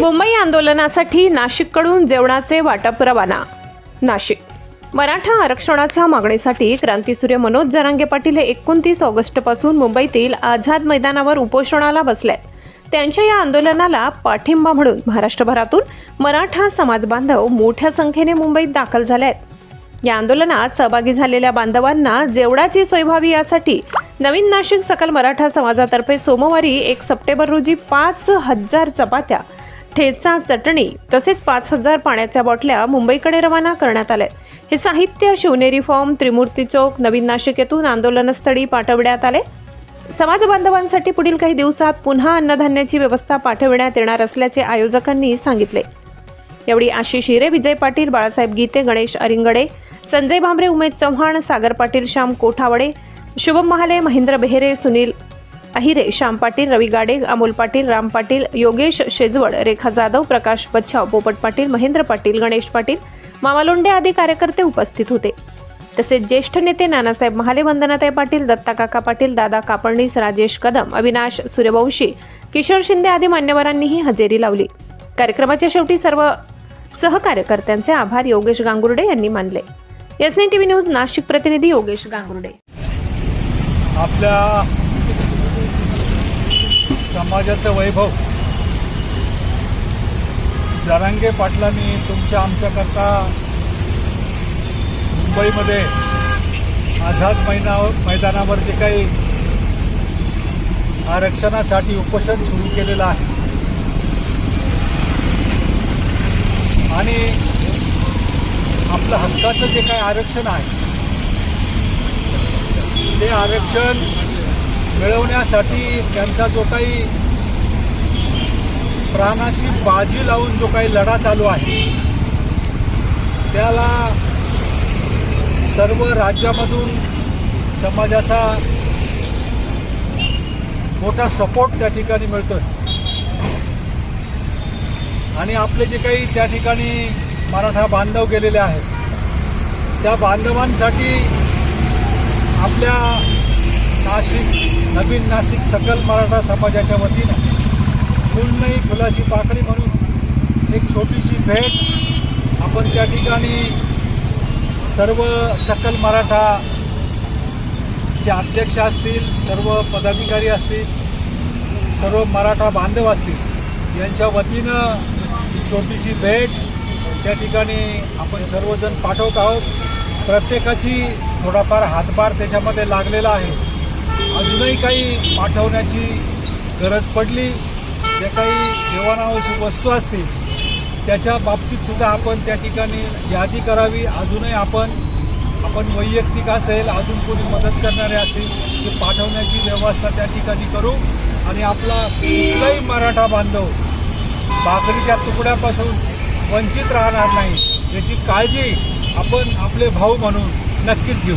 मुंबई आंदोलनासाठी नाशिककडून जेवणाचे वाटप रवाना नाशिक. मराठा आरक्षणाच्या मागणीसाठी क्रांतीसूर्य मनोज जरांगे पाटील हे एकोणतीस ऑगस्टपासून मुंबईतील आझाद मैदानावर उपोषणाला बसलेत. त्यांच्या या आंदोलनाला पाठिंबा म्हणून महाराष्ट्रभरातून मराठा समाज बांधव मोठ्या संख्येने मुंबईत दाखल झाले आहेत या आंदोलनात सहभागी झालेल्या बांधवांना जेवणाची सोय व्हावी यासाठी नवीन नाशिक सकल मराठा समाजातर्फे सोमवारी एक सप्टेंबर रोजी पाच हजार चपात्या ठेचा चटणी तसेच पाच हजार पाण्याच्या बॉटल्या मुंबईकडे रवाना करण्यात आल्या. हे साहित्य शिवनेरी फॉर्म त्रिमूर्ती चौक नवीन नाशिक येथून आंदोलनस्थळी पाठवण्यात आले. समाज बांधवांसाठी पुढील काही दिवसात पुन्हा अन्नधान्याची व्यवस्था पाठविण्यात येणार असल्याचे आयोजकांनी सांगितले. यावेळी आशिष हिरे विजय पाटील बाळासाहेब गीते गणेश अरिंगडे संजय भांबरे उमेद चव्हाण सागर पाटील श्याम कोठावडे शुभम महाले महेंद्र बेहेरे सुनील अहिरे श्याम पाटील रवी गाडे अमोल पाटील राम पाटील योगेश शेजवड रेखा जाधव प्रकाश बच्छाव पोपट पाटील महेंद्र पाटील गणेश पाटील मामा लोंढे आदी कार्यकर्ते उपस्थित होते. तसेच ज्येष्ठ नेते नानासाहेब महाले वंदनाताई पाटील दत्ता काका पाटील दादा कापडणीस राजेश कदम अविनाश सूर्यवंशी किशोर शिंदे आदी मान्यवरांनीही हजेरी लावली. कार्यक्रमाच्या शेवटी सर्व सहकार्यकर्त्यांचे आभार योगेश गांगुर्डे यांनी मानले. एसनी टीव्ही न्यूज नाशिक प्रतिनिधी योगेश गांगुर्डे. आपल्या समाजाचं वैभव. जरांगे पाटलांनी तुमच्या आमच्याकरता मुंबईमध्ये आझाद मैना मैदानावर जे काही आरक्षणासाठी उपोषण सुरू केलेलं आहे. आणि आपलं हक्काचं जे काही आरक्षण आहे आरक्षण मिळवण्यासाठी त्यांचा जो काही प्राणाची बाजी लावून जो काही लढा चालू आहे त्याला सर्व राज्यामधून समाजाचा मोठा सपोर्ट त्या ठिकाणी मिळतोय. आणि आपले जे काही त्या ठिकाणी मराठा बांधव गेलेले आहेत त्या बांधवांसाठी आपल्या नाशिक नवीन नाशिक सकल मराठा समाजाच्या वतीनं फुलनई फुलाची पाकळी म्हणून एक छोटीशी भेट आपण त्या ठिकाणी सर्व सकल मराठा चे अध्यक्ष असतील सर्व पदाधिकारी असतील सर्व मराठा बांधव असतील यांच्या वतीनं छोटीशी भेट त्या ठिकाणी आपण सर्वजण पाठवत आहोत. प्रत्येकाची थोडाफार हातभार त्याच्यामध्ये लागलेला आहे. अजूनही काही पाठवण्याची गरज पडली. जे काही जेवणावश्यक वस्तू असतील त्याच्या बाबतीत सुद्धा आपण त्या ठिकाणी यादी करावी. अजूनही आपण आपण वैयक्तिक असेल अजून कोणी मदत करणारे असतील ते पाठवण्याची व्यवस्था त्या ठिकाणी करू. आणि आपला कुठलाही मराठा बांधव भाकरीच्या तुकड्यापासून वंचित राहणार नाही याची काळजी आपण आपले भाऊ म्हणून नक्कीच घेऊ.